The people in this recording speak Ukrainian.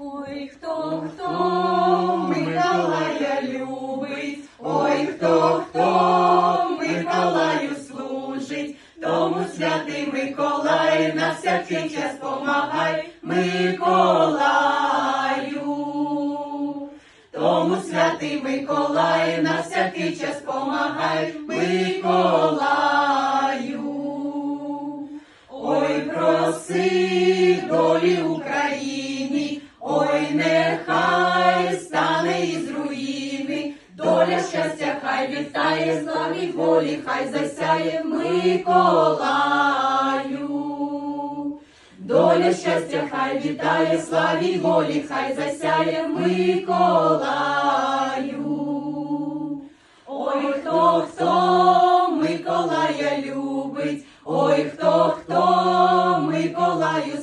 Ой, хто, хто Миколая любить, ой, хто, хто Миколаю служить, тому святий Миколай на всякий час помагай Миколаю. Тому святий Миколай на всякий час помагай Миколаю. Ой, проси долі Україні, ой, нехай стане із руїни, доля щастя хай вітає, славі волі, хай засяє Миколаю. Доля щастя хай вітає, славі волі, хай засяє Миколаю. Ой, хто, хто Миколая любить, ой, хто, хто Миколаю